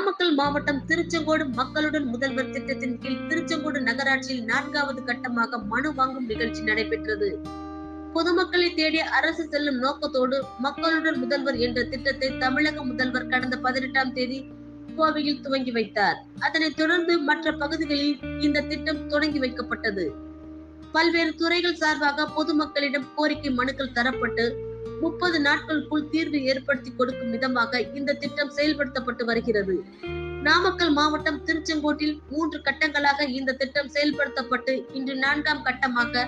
நாமக்கல் மாவட்டம் திருச்செங்கோடு மக்களுடன் முதல்வர் திட்டத்தின் கீழ் திருச்செங்கோடு நகராட்சியில் நான்காவது கட்டமாக மனு வாங்கும் நிகழ்ச்சி நடைபெற்றது. பொதுமக்களை தேடி அரசு செல்லும் நோக்கத்தோடு மக்களுடன் முதல்வர் என்ற திட்டத்தை தமிழக முதல்வர் கடந்த பதினெட்டாம் தேதி கோவையில் துவங்கி வைத்தார். அதனைத் தொடர்ந்து மற்ற பகுதிகளில் இந்த திட்டம் தொடங்கி வைக்கப்பட்டது. பல்வேறு துறைகள் சார்பாக பொதுமக்களிடம் கோரிக்கை மனுக்கள் தரப்பட்டு முப்பது நாட்களுக்குள் தீர்வு ஏற்படுத்தி கொடுக்கும் விதமாக இந்த திட்டம் செயல்படுத்தப்பட்டு வருகிறது. நாமக்கல் மாவட்டம் திருச்செங்கோட்டில் மூன்று கட்டங்களாக இந்த திட்டம் செயல்படுத்தப்பட்டு இன்று நான்காம் கட்டமாக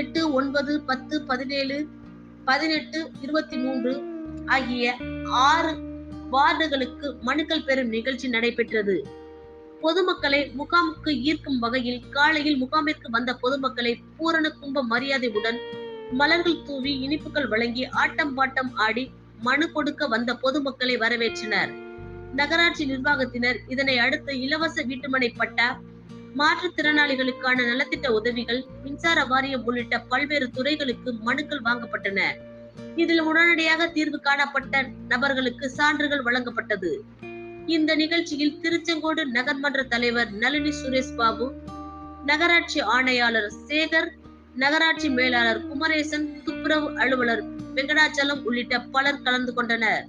எட்டு ஒன்பது பத்து பதினேழு பதினெட்டு இருபத்தி மூன்று ஆகிய ஆறு வார்டுகளுக்கு மனுக்கள் பெறும் நிகழ்ச்சி நடைபெற்றது. பொதுமக்களை முகாமுக்கு ஈர்க்கும் வகையில் காலையில் முகாமிற்கு வந்த பொதுமக்களை பூரண கும்ப மரியாதையுடன் மலர்கள் தூவி இனிப்புகள் வழங்கி ஆட்டம் பாட்டம் ஆடி மனு கொடுக்க வந்த பொதுமக்களை வரவேற்றனர். நகராட்சி நிர்வாகத்தினர் இதனை அடுத்து இலவச வீட்டுமனை பட்டா மாற்றுத்திறனாளிகளுக்கான நலத்திட்ட உதவிகள் மின்சார வாரியம் உள்ளிட்ட பல்வேறு துறைகளுக்கு மனுக்கள் வாங்கப்பட்டன. இதில் உடனடியாக தீர்வு காணப்பட்ட நபர்களுக்கு சான்றுகள் வழங்கப்பட்டது. இந்த நிகழ்ச்சியில் திருச்செங்கோடு நகர்மன்ற தலைவர் நளினி சுரேஷ் பாபு நகராட்சி ஆணையாளர் சேகர் நகராட்சி மேலாளர் குமரேசன் துப்புரவு அலுவலர் வெங்கடாச்சலம் உள்ளிட்ட பலர் கலந்து கொண்டனர்.